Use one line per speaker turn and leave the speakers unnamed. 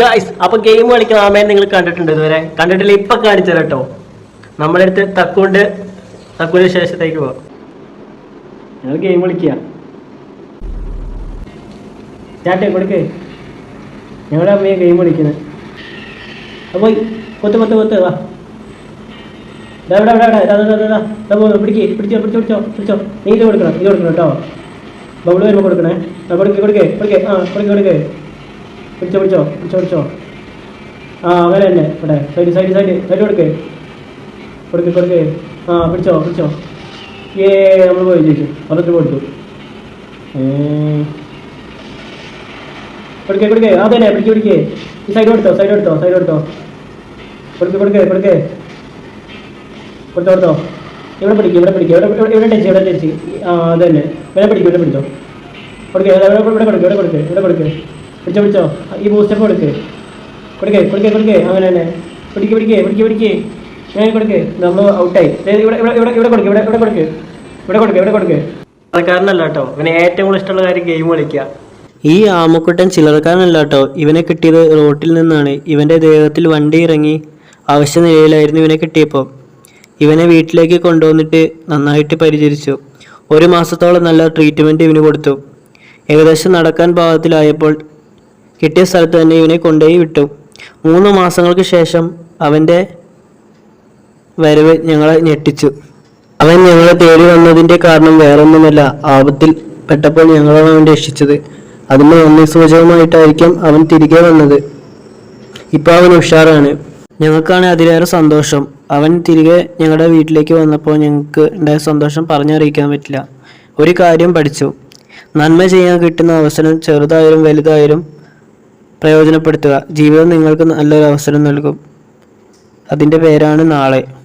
Guys അപ്പൊ game കളിക്കുന്ന ആമയെ നിങ്ങൾ കണ്ടിട്ടുണ്ട് ഇതുവരെ. കണ്ടിട്ടില്ല ഇപ്പൊ കാണിച്ചു തരാം കേട്ടോ നമ്മളെടുത്ത് തക്കുണ്ട്. തക്കുവിന് ശേഷത്തേക്ക് പോവാം. ഞങ്ങൾ ഗെയിം കളിക്കുക ചാട്ടെ കൊടുക്കേ. ഞങ്ങളുടെ അമ്മയെ ഗെയിം കളിക്കുന്നത് അപ്പൊ കൊത്ത് കൊത്ത് കൊത്ത് വാ. പിടിക്ക്. പിടിച്ചോ പിടിച്ചോ പിടിച്ചോ പിടിച്ചോ. നീ ഇത് കൊടുക്കണം ഇത് കൊടുക്കണം കേട്ടോ. ബബിൾ വരുമ്പോൾ കൊടുക്കണേ. കൊടുക്കേ കൊടുക്കേ. ആ കൊടുക്കേ കൊടുക്കേ. പിടിച്ചോ പിടിച്ചോ പിടിച്ചോ പിടിച്ചോ. ആ അങ്ങനെ തന്നെ ഇവിടെ. സൈഡ് സൈഡ് സൈഡ് സൈഡ് കൊടുക്കേ. കൊടുക്ക് കൊടുക്കേ. ആ പിടിച്ചോ പിടിച്ചോ. ഏ നമ്മൾ പോയി ചോദിച്ചു പതിനെട്ട് കൊടുത്തു. കൊടുക്കേ കൊടുക്കേ. ആ തന്നെ. പിടിക്കേ പിടിക്കേ. ഈ സൈഡ് കൊടുത്തോ സൈഡ് കൊടുത്തോ സൈഡ് കൊടുത്തോ. കൊടുക്കേ കൊടുക്കേ കൊടുക്കേ. കൊടുത്തോ കൊടുത്തോ. ഇവിടെ പിടിക്കും ഇവിടെ പിടിക്കും. ഇവിടെ ഇവിടെ ടച്ച് ഇവിടെ ടച്ച്. ആ അത് തന്നെ ഇവിടെ പിടിക്കും ഇവിടെ പിടിച്ചോ. കൊടുക്കേ ഇവിടെ കൊടുക്കേ ഇവിടെ കൊടുക്കേ ഇവിടെ കൊടുക്കേ. പിടിച്ചോ പിടിച്ചോ. ഈ ബൂസ്റ്റപ്പ് കൊടുക്ക്. കൊടുക്കേ കൊടുക്കേ കൊടുക്കേ. അങ്ങനെ തന്നെ. പിടിക്കേ പിടിക്കേ പിടിക്കേ പിടിക്കേ. ഞാൻ കൊടുക്കേ. നമ്മൾ ഔട്ടായി ഇവിടെ ഇവിടെ ഇവിടെ ഇവിടെ കൊടുക്കേ ഇവിടെ ഇവിടെ കൊടുക്ക്. ഇവിടെ കൊടുക്ക് ഇവിടെ കൊടുക്ക്. അതക്കാരനല്ല കേട്ടോ. ഇവന് ഏറ്റവും കൂടുതൽ ഇഷ്ടമുള്ള കാര്യം ഗെയിം കളിക്കുക
ഈ ആമക്കുട്ടൻ ചിലർക്കാരനല്ല കേട്ടോ. ഇവനെ കിട്ടിയത് റോട്ടിൽ നിന്നാണ്. ഇവന്റെ ദേഹത്തിൽ വണ്ടി ഇറങ്ങി അവശ്യ നിലയിലായിരുന്നു ഇവനെ കിട്ടിയപ്പോൾ ഇവനെ വീട്ടിലേക്ക് കൊണ്ടുവന്നിട്ട് നന്നായിട്ട് പരിചരിച്ചു. ഒരു മാസത്തോളം നല്ല ട്രീറ്റ്മെന്റ് ഇവന് കൊടുത്തു. ഏകദേശം നടക്കാൻ പാകത്തിലായപ്പോൾ കിട്ടിയ സ്ഥലത്ത് തന്നെ ഇവനെ കൊണ്ടുപോയി വിട്ടു. മൂന്ന് മാസങ്ങൾക്ക് ശേഷം അവന്റെ വരവ് ഞങ്ങളെ ഞെട്ടിച്ചു. അവൻ ഞങ്ങളെ തേടി വന്നതിന്റെ കാരണം വേറൊന്നുമല്ല. ആപത്തിൽ പെട്ടപ്പോൾ ഞങ്ങളാണ് അവൻ രക്ഷിച്ചത്. അതിന്റെ നന്ദി സൂചകമായിട്ടായിരിക്കും അവൻ തിരികെ വന്നത്. ഇപ്പൊ അവൻ ഉഷാറാണ്. ഞങ്ങൾക്കാണ് അതിലേറെ സന്തോഷം. അവൻ തിരികെ ഞങ്ങളുടെ വീട്ടിലേക്ക് വന്നപ്പോൾ ഞങ്ങൾക്ക് ഉണ്ടായ സന്തോഷം പറഞ്ഞറിയിക്കാൻ പറ്റില്ല. ഒരു കാര്യം പഠിച്ചു. നന്മ ചെയ്യാൻ കിട്ടുന്ന അവസരം ചെറുതായാലും വലുതായാലും പ്രയോജനപ്പെടുത്തുക. ജീവിതം നിങ്ങൾക്ക് നല്ലൊരു അവസരം നൽകും. അതിന്റെ പേരാണ് നാളെ.